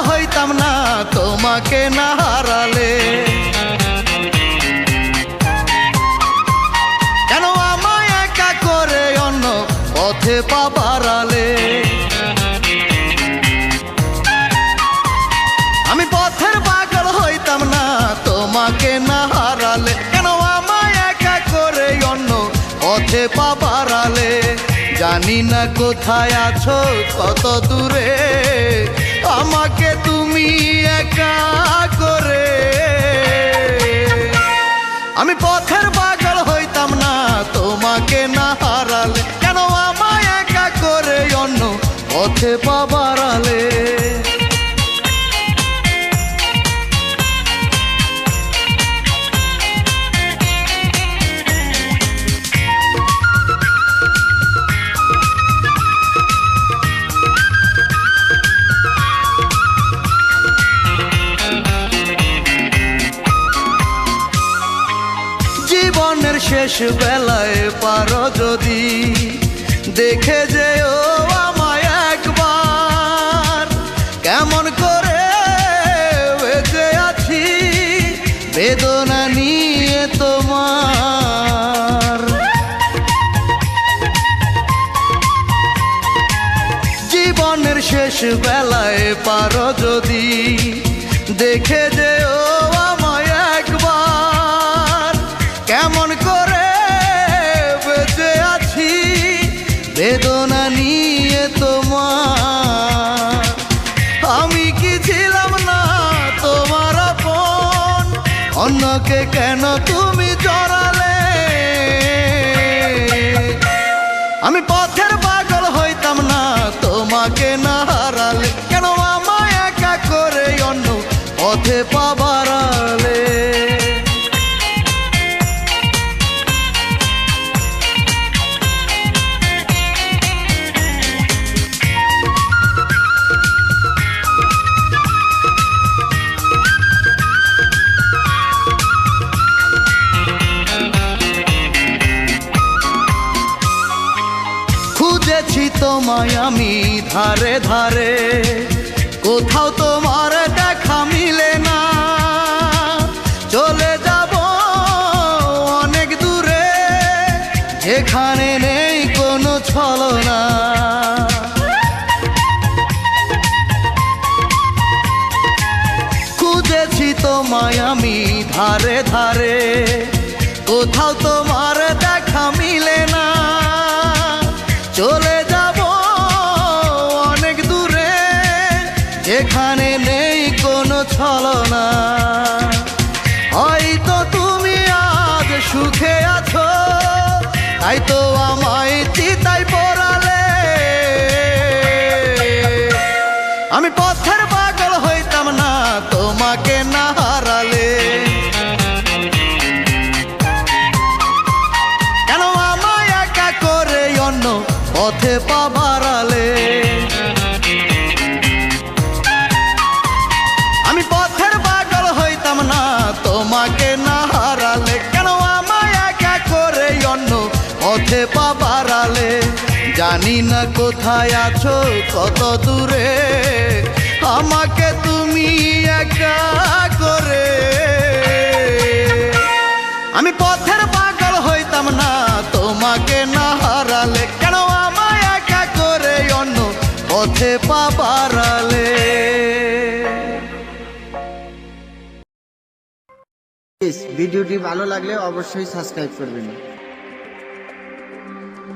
আমাকে না, তোমাকে না হারালে। কেন আমায় একা করে অন্য পথে পা বাড়ালে? আমি পথের পাগল হইতাম না, তোমাকে না হারালে। কেন আমায় একা করে অন্য পথে পা বাড়ালে? জানি না কোথায় আছো, কত দূরে। আমাকে তুমি একা করে। আমি পথের পাগল হইতাম শেষ বেলায় পারো যদি। দেখে যেও আমায় একবার। কেমন করে বেঁচে আছি, বেদনা নিয়ে তোমার। জীবনের শেষ বেলায় পারো যদি। বেদনা নিয়ে তোমার। আমি কি ছিলাম না তোমার আপন? অন্যকে কেন তুমি জড়ালে? আমি পথের পাগল হইতাম না, তোমাকে না হারালে। কেন আমায় একা করে অন্য পথে পা তোমায় আমি ধারে ধারে, কোথাও তোমার দেখা মিলে না। চলে যাব অনেক দূরে, যেখানে নেই কোনো ছলনা। খুঁজেছি তোমায় আমি ধারে ধারে, কোথাও তোমার দেখা মিলে না। চলে আমি পথের পাগল হইতাম না, তোমাকে না হারালে। কেন আমায় একা করে অন্য পথে পা জানি না কোথায় আছো, কত দূরে। আমাকে তুমি একা করে। আমি পথের পাগল হইতাম না, তোমাকে না হারালে। কেন আমায় একা করে অন্য পথে পা বাড়ালে? প্লিজ ভিডিওটি ভালো লাগলে অবশ্যই সাবস্ক্রাইব করবেন।